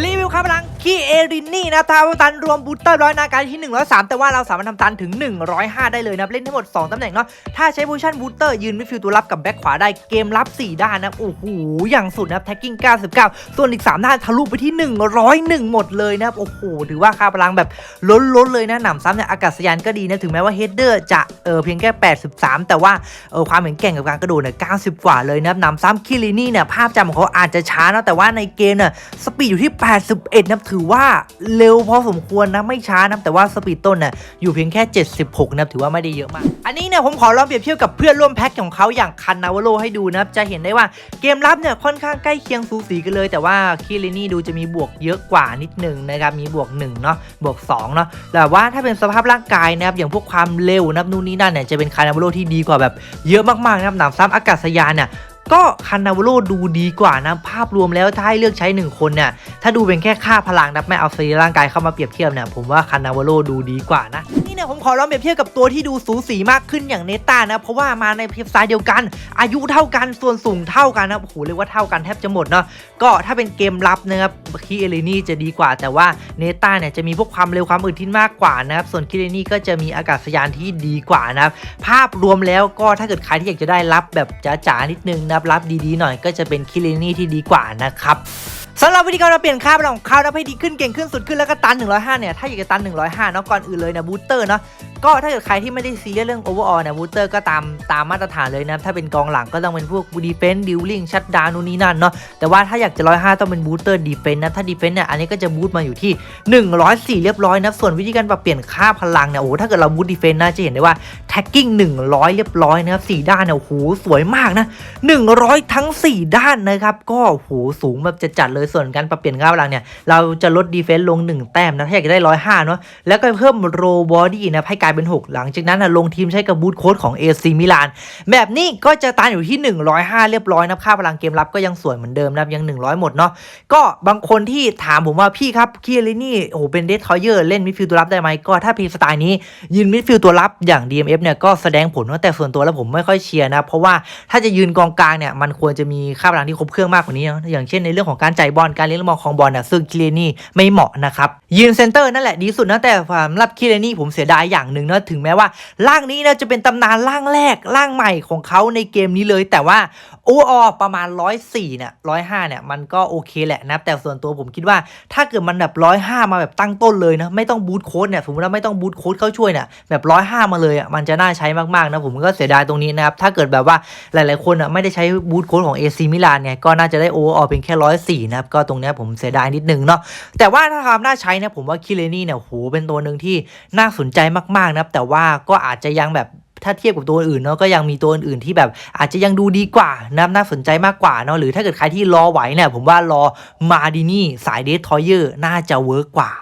รีวิวครับพลัง คีเอรินนี่นะทาวตันรวมบูสเตอร์ร้อยนาการที่ 103 แต่ว่าเราสามารถทำตันถึง 105 ได้เลยนะเล่นทั้งหมด 2ตำแหน่งเนาะถ้าใช้โพชั่นบูสเตอร์ยืนมิดฟิลด์ตัวรับกับแบ็คขวาได้เกมรับ 4 ด้านนะโอ้โหอย่างสุดนะแท็กกิ้ง 99 ส่วนอีก 3 ด้านทะลุไปที่ 101 หมดเลยนะโอ้โหถือว่าค่าพลังแบบล้นๆเลยนะหนำซ้ำเนี่ยอากาศยานก็ดีนะถึงแม้ว่าเฮดเดอร์จะเออเพียงแค่ 83 แต่ว่าเออความแข็งแกร่งกับการกระโดดเนี่ย90 กว่าเลยนะหนำซ้ำคิรินี่เนี่ยภาพจำของเขาอาจจะช้านะแต่ว่าในเกมเนี่ยสปีดอยู่ที่ 81นะถือว่าเร็วพอสมควรนะไม่ช้านะแต่ว่าสปีดต้นนี่ยอยู่เพียงแค่ 76นะถือว่าไม่ได้เยอะมาก อันนี้เนี่ยผมขอลองเปรียบเทียบกับเพื่อนร่วมแพ็คของเขาอย่างคันนาวโรให้ดูนะจะเห็นได้ว่าเกมรับเนี่ยค่อนข้างใกล้เคียงสูสีกันเลย แต่ว่าคิรินี่ดูจะมีบวกเยอะกว่านิดหนึ่งนะครับมีบวก1เนาะบวก2เนาะแต่ว่าถ้าเป็นสภาพร่างกายนะครับอย่างพวกความเร็วนะครับนู่นนี่นั่นเนี่ยจะเป็นคานาวโรที่ดีกว่าแบบเยอะมากๆนะครับหนำซ้ำอากาศยานเนี่ย ก็คานนาวโรดูดีกว่านะภาพรวมแล้วถ้าให้เลือกใช้ 1 คนเนี่ยถ้าดูเป็นแค่ค่าพลังนับไม่เอาสรีร่างกายเข้ามาเปรียบเทียบเนี่ยผมว่าคานนาวโรดูดีกว่านะ เนี่ยผมขอลองเปรียบเทียบกับตัวที่ดูสูสีมากขึ้นอย่างเนต้านะ เพราะว่ามาในเพียบไซด์เดียวกัน อายุเท่ากันส่วนสูงเท่ากันนะโอ้โหเรียกว่าเท่ากันแทบจะหมดเนาะก็ถ้าเป็นเกมรับนะครับคีเอเลนี่จะดีกว่า แต่ว่าเนต้าเนี่ยจะมีพวกความเร็วความอึดที่มากกว่านะครับส่วนคิเรนี่ก็จะมีอากาศยานที่ดีกว่านะครับภาพรวมแล้วก็ถ้าเกิดใครที่อยากจะได้รับแบบจ๋าๆนิดนึงนะครับรับดีๆหน่อยก็จะเป็นคิรินี่ที่ดีกว่านะครับ สำหรับวิธีการเราเปลี่ยนค่าพลังของเขานะให้ดีขึ้นเก่งขึ้นสุดขึ้นแล้วก็ตัน 105 เนี่ย ถ้าอยากจะตัน 105 เนาะก่อนอื่นเลยนะบูสเตอร์เนาะก็ถ้าเกิดใครที่ไม่ได้ซีเรียสเรื่องโอเวอร์ออลเนี่ยบูสเตอร์ก็ตามตามมาตรฐานเลยนะถ้าเป็นกองหลังก็ต้องเป็นพวกดีเฟนส์ดิวลิงชัดดาวนู่นนี่นั่นเนาะแต่ว่าถ้าอยากจะ 105 ต้องเป็นบูสเตอร์ดีเฟนส์นะถ้าดีเฟนส์เนี่ยอันนี้ก็จะบูสต์มาอยู่ที่ 104 เรียบร้อยนะส่วนวิธีการปรับเปลี่ยนค่าพลังเนี่ยโอ้ถ้าเกิดเราบูสต์ดีเฟนส์นะจะเห็นได้ว่า แท็กกิ้ง 100 เรียบร้อยนะครับ4ด้านเนี่ยโหสวยมากนะ 100 ทั้ง 4 ด้านนะครับ ก็โหสูงแบบจะจัดเลยส่วนการปรับเปลี่ยนค่าพลังเนี่ย เราจะลดดีเฟนซ์ลง 1 แต้มนะถ้าอยากได้ 105 เนาะแล้วก็เพิ่มโรบอดี้นะให้กลายเป็น 6 หลังจากนั้นนะลงทีมใช้กับบูทโค้ดของ AC มิลานแบบนี้ก็จะตันอยู่ที่ 105 เรียบร้อยนะค่าพลังเกมรับก็ยังสวยเหมือนเดิมนะยัง 100 หมดเนาะก็บางคนที่ถามผมว่าพี่ครับเคีเรนี่โอ้เป็นเดททอยเยอร์เล่นมิดฟิลด์ตัวรับได้ไหมก็ถ้าพีสไตล์นี้ยืนมิดฟิลด์ตัวรับอย่าง DMF เนี่ยก็แสดงผลว่าแต่ส่วนตัวแล้วผมไม่ค่อยเชียร์นะ เพราะว่าถ้าจะยืนกองกลางเนี่ยมันควรจะมีค่าพลังที่ครบเครื่องมากกว่านี้นะอย่างเช่นในเรื่องของการจ่ายบอลการเลี้ยงบอลของบอลน่ะซึ่งคิเลนี่ไม่เหมาะนะครับยืนเซนเตอร์นั่นแหละดีสุดนะแต่สำหรับคิเลนี่ผมเสียดายอย่างหนึ่งนะถึงแม้ว่าร่างนี้นะจะเป็นตำนานร่างแรกร่างใหม่ของเขาในเกมนี้เลย แต่ว่าโออประมาณ 104เนี่ย105เนี่ยมันก็โอเคแหละนะแต่ส่วนตัวผมคิดว่าถ้าเกิดมันแบบ 105 มาแบบตั้งต้นเลยนะไม่ต้องบูทโค้ดเนี่ยสมมติว่าไม่ต้องบูทโค้ดเข้าช่วยเนี่ยแบบ 105 มาเลยอะมันจะน่าใช้มากๆนะผมก็เสียดายตรงนี้นะครับถ้าเกิดแบบว่าหลายๆคนอะไม่ได้ใช้บูทโค้ดของ AC มิลานเนี่ยก็น่าจะได้โอเวอร์เป็นแค่ 104นะครับก็ตรงเนี้ยผมเสียดายนิดนึงเนาะแต่ว่าถ้าความน่าใช้นะผมว่าคิเลนี่เนี่ยโหเป็นตัวหนึ่งที่น่าสนใจมากๆนะครับแต่ว่าก็อาจจะยังแบบ ถ้าเทียบกับตัวอื่นเนาะก็ยังมีตัวอื่นที่แบบอาจจะยังดูดีกว่านะน่าสนใจมากกว่าเนาะหรือถ้าเกิดใครที่รอไหวเนี่ยผมว่ารอมาดินี่สายเดททอยเยอร์น่าจะเวิร์กกว่า